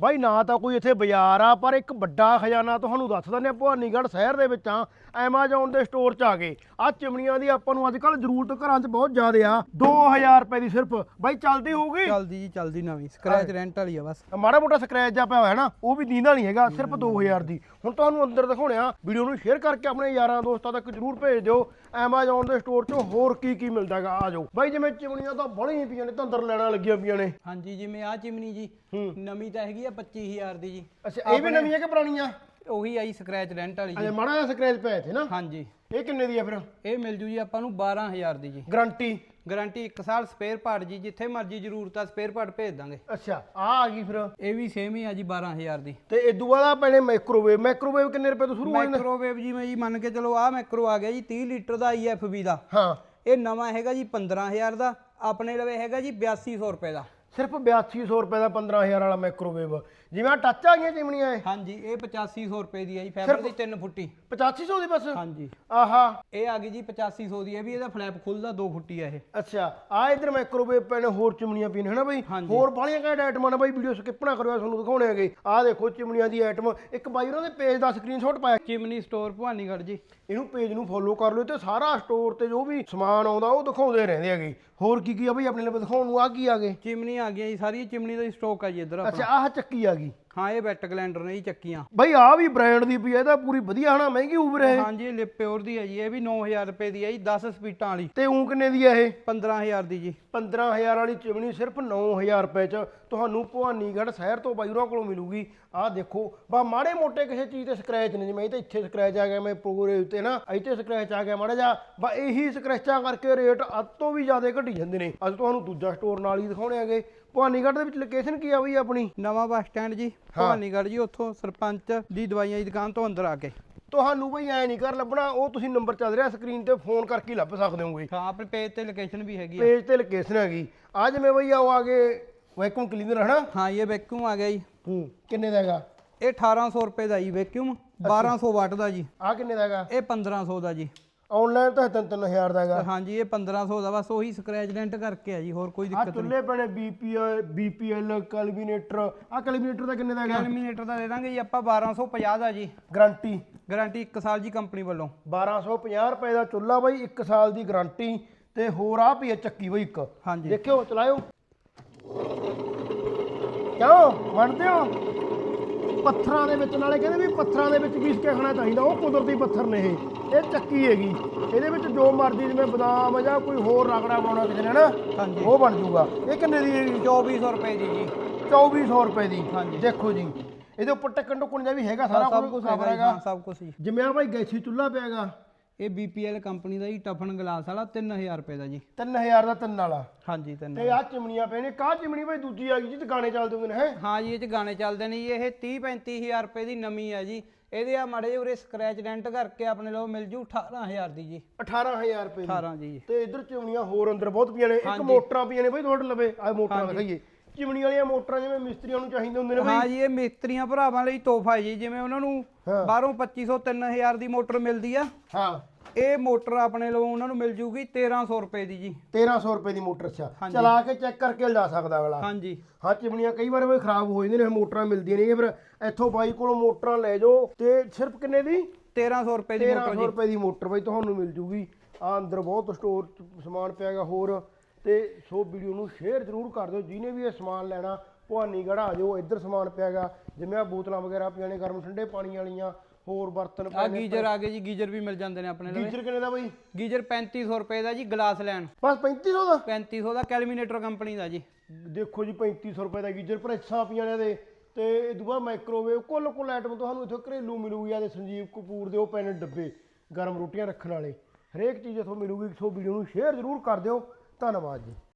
ਬਾਈ ਨਾ ਤਾਂ ਕੋਈ ਇੱਥੇ ਬਾਜ਼ਾਰ ਆ ਪਰ ਇੱਕ ਵੱਡਾ ਖਜ਼ਾਨਾ ਤੁਹਾਨੂੰ ਦੱਸ ਦਿੰਦੇ ਆ ਭਵਾਨੀਗੜ੍ਹ ਸ਼ਹਿਰ ਦੇ ਵਿੱਚ ਆ ਐਮਾਜ਼ੋਨ ਦੇ ਸਟੋਰ 'ਚ ਆ ਗਏ। ਆ ਚਿਮਨੀਆਂ ਦੀ ਆਪਾਂ ਨੂੰ ਅੱਜ ਕੱਲ ਜ਼ਰੂਰਤ ਘਰਾਂ 'ਚ ਬਹੁਤ ਜ਼ਿਆਦਾ ਆ। 2000 ਰੁਪਏ ਦੀ ਸਿਰਫ। ਬਾਈ ਚੱਲਦੀ ਹੋਊਗੀ? ਚੱਲਦੀ ਜੀ ਚੱਲਦੀ ਨਵੀਂ। ਸਕ੍ਰੈਚ ਰੈਂਟ ਵਾਲੀ ਆ ਬਸ। ਮਾੜਾ ਮੋਟਾ ਸਕ੍ਰੈਚ ਜਾ ਪਿਆ ਹੋਇਆ ਨਾ ਉਹ ਵੀ ਦੀਂਦਾ ਨਹੀਂ ਹੈਗਾ ਸਿਰਫ 2000 ਦੀ। ਹੁਣ ਤੁਹਾਨੂੰ ਅੰਦਰ ਦਿਖਾਉਣੇ ਆ ਵੀਡੀਓ ਨੂੰ ਸ਼ੇਅਰ ਕਰਕੇ ਆਪਣੇ ਯਾਰਾਂ ਦੋਸਤਾਂ ਤੱਕ ਜਰੂਰ ਭੇਜ ਦਿਓ। ਐਮਾਜ਼ੋਨ ਦੇ ਸਟੋਰ 'ਚੋਂ ਹੋਰ ਕੀ ਕੀ ਮਿਲਦਾ ਹੈਗਾ ਆ ਜਾਓ। ਬਾਈ ਜਿਵੇਂ ਚਿਮਨੀਆਂ ਤਾਂ ਬੜੀਆਂ ਪਈਆਂ ਨੇ ਤਾਂ ਅੰਦਰ ਲੈਣਾ ਲੱਗੀਆਂ ਪਈਆਂ ਨੇ। ਹਾਂਜੀ ਜਿਵੇਂ ਆ ਚਿਮਨੀ ਜੀ ਹੂੰ। ਨਵੀਂ ਤਾਂ ਹੈਗੀ ਆ 25000 ਦੀ ਜੀ। ਅੱਛਾ ਇਹ ਵੀ ਨਵੀਆਂ ਕਿ ਪੁਰਾਣੀਆਂ? ਉਹੀ ਆਈ ਸਕ੍ਰੈਚ ਰੈਂਟ ਵਾਲੀ ਜੀ। ਮਾੜਾ ਜਿਹਾ ਸਕ੍ਰੈਚ ਪਿਆ ਇੱਥੇ ਨਾ। ਹਾਂਜੀ। ਇਹ ਕਿੰਨੇ ਦੀ ਆ ਫਿਰ? ਇਹ ਮਿਲ ਜੂ ਜੀ ਆਪਾਂ ਨੂੰ 12000 ਦੀ ਜੀ। ਗਾਰੰਟੀ? ਗਾਰੰਟੀ 1 ਸਾਲ ਸਪੇਅਰ ਪਾਰਟ ਜੀ ਜਿੱਥੇ ਮਰਜ਼ੀ ਜ਼ਰੂਰਤ ਆ ਸਪੇਅਰ ਪਾਰਟ ਭੇਜ ਦਾਂਗੇ। ਅੱਛਾ ਆ ਆ ਗਈ ਫਿਰ। ਇਹ ਵੀ ਸੇਮ ਹੀ ਆ ਜੀ 12000 ਦੀ। ਤੇ ਇਦੋਂ ਬਾਅਦ ਆ ਪੈਣੇ ਮਾਈਕ੍ਰੋਵੇਵ ਮਾਈਕ੍ਰੋਵੇਵ ਕਿੰਨੇ ਰੁਪਏ ਤੋਂ ਸ਼ੁਰੂ ਹੋ ਜਾਂਦਾ ਮਾਈਕ੍ਰੋਵੇਵ ਜਿਵੇਂ ਜੀ ਮੰਨ ਕੇ ਚਲੋ ਆ ਮਾਈਕ੍ਰੋ ਆ ਗਿਆ ਜੀ 30 ਲੀਟਰ ਦਾ IFB ਦਾ। ਹਾਂ। ਇਹ ਨਵਾਂ ਹੈਗਾ ਜੀ 15000 ਦਾ। ਆਪਣੇ ਲਵੇ ਹੈਗਾ ਜੀ 8200 ਰੁਪਏ ਦਾ। ਸਿਰਫ 8200 ਰੁਪਏ ਦਾ 15000 ਵਾਲਾ ਮਾਈਕ੍ਰੋਵੇਵ ਜਿਵੇਂ ਆ ਟੱਚ ਆ ਗਈਆਂ ਚਿਮਨੀਆਂ ਇਹ। ਹਾਂਜੀ ਇਹ 8500 ਰੁਪਏ ਦੀ ਹੈ ਜੀ ਫਾਈਬਰ ਦੀ 3 ਫੁੱਟੀ। 8500 ਦੀ ਬਸ? ਹਾਂਜੀ। ਆਹਾ। ਇਹ ਆ ਗਈ ਜੀ 8500 ਦੀ ਹੈ ਵੀ ਇਹਦਾ ਫਲੈਪ ਖੁੱਲਦਾ 2 ਫੁੱਟੀ ਆ ਇਹ। ਅੱਛਾ ਆ ਇਧਰ ਮਾਈਕ੍ਰੋਵੇਵ ਪੈਣੇ ਹੋਰ ਚਿਮਨੀਆਂ ਪੀਣ ਹਨਾ ਬਈ। ਹੋਰ ਬਾਲੀਆਂ ਕਾਇਡ ਆਈਟਮਾਂ ਨੇ ਬਈ? ਵੀਡੀਓ ਸਕਿਪ ਨਾ ਕਰਿਓ ਤੁਹਾਨੂੰ ਦਿਖਾਉਣੇ ਹੈਗੇ। ਆ ਦੇਖੋ ਚਿਮਨੀਆਂ ਦੀ ਆਈਟਮ ਇੱਕ ਬਾਈ ਉਹਨਾਂ ਦੇ ਪੇਜ ਦਾ ਸਕਰੀਨਸ਼ਾਟ ਪਾਇਆ। Chimney store Bhawanigarh ji. ਇਹਨੂੰ ਪੇਜ ਨੂੰ ਫੋਲੋ ਕਰ ਲਿਓ ਤੇ ਸਾਰਾ ਸਟੋਰ ਤੇ ਜੋ ਵੀ ਸਮਾਨ ਆਉਂਦਾ ਉਹ ਦਿਖਾਉਂਦੇ ਰਹਿੰਦੇ ਹੈਗੇ। ਹੋਰ ਕੀ ਕੀ ਆ ਬਈ ਆਪਣੇ ਲਈ? ਦਿਖਾਉਣ ਨੂੰ ਆ ਕੀ ਆ ਗਏ? ਚਿਮਨੀ ਆ ਗਈਆਂ ਜੀ ਸਾਰੀ ਚਿਮਨੀ ਦਾ ਹੀ ਸਟਾਕ ਆ ਜੀ ਇੱਧਰ ਆਪਣਾ। ਅੱਛਾ ਆਹ ਚੱਕੀ ਆ ਗਈ। ਹਾਂ ਇਹ ਬੈਟ ਕੈਲੰਡਰ ਨੇ ਜੀ ਚੱਕੀਆਂ। ਬਈ ਆ ਵੀ ਬ੍ਰਾਂਡ ਦੀ ਪਈ ਆ ਪੂਰੀ ਵਧੀਆ ਹਨਾ ਮਹਿੰਗੀ ਉਬਰ ਹੈ ਹਾਂਜੀ ਇਹ ਲਿਪ ਪਿਓਰ ਦੀ ਹੈ ਜੀ ਇਹ ਵੀ 9000 ਰੁਪਏ ਦੀ ਹੈ ਜੀ 10 ਸਪੀਟਾਂ ਵਾਲੀ। ਤੇ ਉਹ ਕਿੰਨੇ ਦੀ ਆ ਇਹ? 15000 ਦੀ ਜੀ। 15000 ਵਾਲੀ ਚਿਮਨੀ ਸਿਰਫ 9000 ਰੁਪਏ ਚ। ਤੁਹਾਨੂੰ ਭਵਾਨੀਗੜ੍ਹ ਸ਼ਹਿਰ ਤੋਂ ਬਾਈ ਉਹਨਾਂ ਕੋਲੋਂ ਮਿਲੂਗੀ। ਆਹ ਦੇਖੋ ਬਾ ਮਾੜੇ ਮੋਟੇ ਕਿਸੇ ਚੀਜ਼ ਤੇ ਸਕ੍ਰੈਚ ਨੇ ਜਿਵੇਂ ਇਹ ਤਾਂ ਇੱਥੇ ਸਕ੍ਰੈਚ ਆ ਗਿਆ ਮੈਂ ਪ੍ਰੋਗਰੇ ਉੱਤੇ ਨਾ ਇੱਥੇ ਸਕ੍ਰੈਚ ਆ ਗਿਆ ਮਾੜਾ ਜਿਹਾ। ਬਾ ਇਹੀ ਸਕ੍ਰੈਚਾਂ ਕਰਕੇ ਰੇਟ ਅੱਧ ਤੋਂ ਵੀ ਜ਼ਿਆਦਾ ਘਟੀ ਜਾਂਦੇ ਨੇ। ਅੱਜ ਤੁਹਾਨੂੰ ਦੂਜਾ ਸਟੋਰ ਨਾਲ ਹੀ ਦਿਖਾਉਣੇ ਹੈਗੇ ਭਵਾਨੀਗੜ੍ਹ ਦੇ ਵਿੱਚ ਲੋਕੇਸ਼ਨ ਕੀ ਆ ਬਈ ਆਪਣੀ? ਨਵਾਂ ਬੱਸ ਸਟੈਂਡ ਜੀ ਭਵਾਨੀਗੜ੍ਹ ਜੀ ਉੱਥੋਂ ਸਰਪੰਚ ਦੀ ਦਵਾਈਆਂ ਦੀ ਦੁਕਾਨ ਤੋਂ ਅੰਦਰ ਆ ਕੇ। ਤੁਹਾਨੂੰ ਬਈ ਐ ਨਹੀਂ ਕਰ ਲੱਭਣਾ ਉਹ ਤੁਸੀਂ ਨੰਬਰ ਚੱਲ ਰਿਹਾ ਸਕਰੀਨ ਤੇ ਫੋਨ ਕਰਕੇ ਲੱਭ ਸਕਦੇ ਹੋਗੇ ਹਾਂ ਆਪਣੇ ਪੇਜ ਤੇ ਲੋਕੇਸ਼ਨ ਵੀ ਹੈਗੀ ਪੇਜ ਤੇ ਲੋਕੇਸ਼ਨ ਹੈਗੀ। ਆ ਜਿਵੇਂ ਬਈ ਆਓ ਆ ਗਏ ਵੈਕੂਮ ਕਲੀਨਰ ਹਨਾ? ਹਾਂ ਇਹ ਵੈਕਿਊਮ ਆ ਗਿਆ ਜੀ। ਹੂੰ ਕਿੰਨੇ ਦਾ ਹੈਗਾ? ਇਹ 1800 ਰੁਪਏ ਦਾ ਜੀ ਵੈਕਿਊਮ 1200 ਵਾਟ ਦਾ ਜੀ। ਆ ਕਿੰਨੇ ਦਾ ਹੈਗਾ? ਇਹ 1500 ਦਾ ਜੀ। ਆਨਲਾਈਨ ਤਾਂ 3-3000 ਦਾ ਹੈਗਾ। ਹਾਂਜੀ ਇਹ 1500 ਦਾ ਬਸ ਉਹੀ ਸਕ੍ਰੈਚ ਡੈਂਟ ਕਰਕੇ ਆ ਜੀ ਹੋਰ ਕੋਈ ਆ ਦਿੱਕਤ ਨਹੀਂ। ਚੁੱਲ੍ਹੇ ਪਣੇ ਬੀਪੀਐਲ ਬੀਪੀਐਲ ਕੈਲਵੀਨੇਟਰ ਆ ਕੈਲਵੀਨੇਟਰ ਦਾ ਕਿੰਨੇ ਦਾ ਹੈਗਾ? ਕੈਲਮੀਨੇਟਰ ਦਾ ਦੇ ਦਾਂਗੇ ਜੀ ਆਪਾਂ 1250 ਦਾ ਜੀ। ਗਾਰੰਟੀ ਗਾਰੰਟੀ 1 ਸਾਲ ਜੀ ਕੰਪਨੀ ਵੱਲੋਂ। 1250 ਰੁਪਏ ਦਾ ਚੁੱਲ੍ਹਾ ਬਾਈ 1 ਸਾਲ ਦੀ ਗਾਰੰਟੀ ਤੇ ਹੋਰ ਆ ਪਈ ਆ ਚੱਕੀ ਬਈ ਇੱਕ। ਹਾਂਜੀ। ਦੇਖਿਓ ਚਲਾਇਓ। ਕਿਉਂ? ਮੰਨਦੇ ਹੋ? ਪੱਥਰਾਂ ਦੇ ਵਿੱਚ ਨਾਲੇ ਕਹਿੰਦੇ ਵੀ ਪੱਥਰਾਂ ਦੇ ਵਿੱਚ ਪੀਸ ਕੇ ਖਾਣਾ ਚਾਹੀਦਾ ਉਹ ਕੁਦਰਤੀ ਪੱਥਰ ਨੇ ਇਹ। ਇਹ ਚੱਕੀ ਹੈਗੀ। ਇਹਦੇ ਵਿੱਚ ਜੋ ਮਰਜ਼ੀ ਜਿਵੇਂ ਬਦਾਮ ਜਾਂ ਕੋਈ ਹੋਰ ਰਗੜਾ ਬਣਾਉਣਾ ਕਿਸੇ ਨੇ ਨਾ ਹਾਂਜੀ। ਉਹ ਬਣ ਜਾਊਗਾ। ਇਹ ਕਿੰਨੇ ਦੀ ਹੈਗੀ? 2400 ਰੁਪਏ ਦੀ ਜੀ। 2400 ਰੁਪਏ ਦੀ। ਹਾਂਜੀ। ਦੇਖੋ ਜੀ ਇਹਦੇ ਉੱਪਰ ਟੱਕਣ ਟੁਕਣ ਦਾ ਵੀ ਹੈਗਾ ਸਾਰਾ ਸਭ ਕੁਝ cover ਹੈਗਾ ਜੀ, ਹਾਂ ਸਭ ਕੁਝ ਜੀ। ਜਿਵੇਂ ਆ ਭਾਈ ਗੈਸੀ ਚੁੱਲ੍ਹਾ ਪਿਆਗਾ ਇਹ BPL ਕੰਪਨੀ ਦਾ ਜੀ ਟਫਨ ਗਲਾਸ ਵਾਲਾ 3000 ਰੁਪਏ ਦਾ ਜੀ। 3000 ਦਾ ਤਿੰਨ ਵਾਲਾ? ਹਾਂਜੀ ਤਿੰਨ ਤੇ ਆ ਚਿਮਨੀਆਂ ਪਏ ਨੇ ਕਾ ਚਿਮਨੀ ਭਾਈ ਦੂਜੀ ਆ ਗਈ ਜੀ ਦੁਕਾਨੇ ਚੱਲਦੇ ਹੁੰਦੇ ਨੇ ਹੈ? ਹਾਂ ਜੀ ਇਹ ਚ ਗਾਣੇ ਚੱਲਦੇ ਨੇ ਜੀ ਇਹ 30 35000 ਰੁਪਏ ਦੀ ਨਵੀਂ ਹੈ ਜੀ। ਇਹਦੇ ਆ ਮਾੜੇ ਜਿਹੇ ਉਰੇ ਸਕ੍ਰੈਚ ਡੈਂਟ ਕਰਕੇ ਆਪਣੇ ਲੋ ਮਿਲ ਜੂ 18000 ਦੀ ਜੀ। 18000 ਰੁਪਏ ਦੀ। 18 ਜੀ। ਤੇ ਇਧਰ ਚਿਮਨੀਆਂ ਹੋਰ ਅੰਦਰ ਬਹੁਤ ਪਈਆਂ ਨੇ ਇੱਕ ਮੋਟਰਾਂ ਪਈਆਂ ਨੇ ਭਾਈ ਤੁਹਾਡੇ ਲਵੇ ਆ ਮੋਟਰਾਂ ਦਿਖਾਈਏ। ਚਿਮਨੀ ਵਾਲੀਆਂ ਮੋਟਰਾਂ ਜਿਵੇਂ ਮਿਸਤਰੀਆਂ ਨੂੰ ਚਾਹੀਦੇ ਹੁੰਦੇ ਨੇ ਭਾਈ ਹਾਂ ਜੀ ਇਹ ਮਿਸਤਰੀਆਂ ਭਰਾਵਾਂ ਲਈ ਤੋਹਫਾ ਜੀ। ਜਿਵੇਂ ਉਹਨਾਂ ਨੂੰ। ਬਾਹਰੋਂ 2500 3000 ਦੀ ਮੋਟਰ ਮਿਲਦੀ ਆ। ਹਾਂ। ਇਹ ਮੋਟਰ ਆਪਣੇ ਲੋ ਉਹਨਾਂ ਨੂੰ ਮਿਲ ਜੂਗੀ 1300 ਰੁਪਏ ਦੀ ਜੀ। 1300 ਰੁਪਏ ਦੀ ਮੋਟਰ ਅੱਛਾ। ਚਲਾ ਕੇ ਚੈੱਕ ਕਰਕੇ ਲਿਜਾ ਸਕਦਾ ਅਗਲਾ। ਹਾਂਜੀ। ਹਾਂ ਚਿਮਨੀਆਂ ਕਈ ਵਾਰ ਵੀ ਖਰਾਬ ਹੋ ਜਾਂਦੀਆਂ ਨੇ ਮੋਟਰਾਂ ਮਿਲਦੀਆਂ ਨਹੀਂ। ਫਿਰ ਇੱਥੋਂ ਬਾਈ ਕੋਲੋਂ ਮੋਟਰਾਂ ਲੈ ਜਾਓ ਤੇ ਸਿਰਫ ਕਿੰਨੇ ਦੀ? 1300 ਰੁਪਏ ਦੀ ਮੋਟਰ 1300 ਰੁਪਏ ਦੀ ਮੋਟਰ ਬਾਈ ਤੁਹਾਨੂੰ ਮਿਲ ਜੂਗੀ। ਆ ਅੰਦਰ ਬਹੁਤ ਸਟੋਰ ਸਮਾਨ ਪਿਆਗਾ ਹੋਰ ਤੇ ਸੋ ਵੀਡੀਓ ਨੂੰ ਸ਼ੇਅਰ ਜ਼ਰੂਰ ਕਰ ਦਿਓ। ਜਿਹਨੇ ਵੀ ਇਹ ਸਮਾਨ ਲੈਣਾ ਭਵਾਨੀਗੜ੍ਹ ਆ ਜਾਓ ਇੱਧਰ ਸਮਾਨ ਪਿਆਗਾ ਜਿਵੇਂ ਆ ਬੋਤਲਾਂ ਵਗੈਰਾ ਪਈਆਂ ਨੇ ਗਰਮ ਠੰਡੇ ਪਾਣੀ ਵਾਲੀਆਂ ਹੋਰ ਬਰਤਨ ਆ ਗੀਜ਼ਰ ਆ ਗਏ ਜੀ ਗੀਜ਼ਰ ਵੀ ਮਿਲ ਜਾਂਦੇ ਨੇ ਆਪਣੇ ਲਵੇ ਗੀਜ਼ਰ ਕਿੰਨੇ ਦਾ ਬਾਈ? ਗੀਜ਼ਰ 3500 ਰੁਪਏ ਦਾ ਜੀ ਗਲਾਸ ਲੈਣ। ਬਸ 3500 ਦਾ? 3500 ਦਾ ਕੈਲਮੀਨੇਟਰ ਕੰਪਨੀ ਦਾ ਜੀ। ਦੇਖੋ ਜੀ 3500 ਰੁਪਏ ਦਾ ਗੀਜ਼ਰ ਪ੍ਰੈਸਾਂ ਪਈਆਂ ਨੇ ਇਹਦੇ। ਤੇ ਇਹ ਦੂਆ ਮਾਈਕ੍ਰੋਵੇਵ ਕੁੱਲ ਕੁੱਲ ਆਈਟਮ ਤੁਹਾਨੂੰ ਇੱਥੋਂ ਘਰੇਲੂ ਮਿਲੂਗੀ ਆ ਤੇ ਸੰਜੀਵ ਕਪੂਰ ਦੇ ਉਹ ਪੈਨ ਡੱਬੇ ਗਰਮ ਰੋਟੀਆਂ ਰੱਖਣ ਵਾਲੇ। ਹਰੇਕ ਚੀਜ਼ ਇੱਥੋਂ ਮਿਲੂਗੀ ਸੋ ਵੀਡੀਓ ਨੂੰ ਸ਼ੇਅਰ ਜ਼ਰੂਰ ਕਰ ਦਿਓ। ਧੰਨਵਾਦ ਜੀ।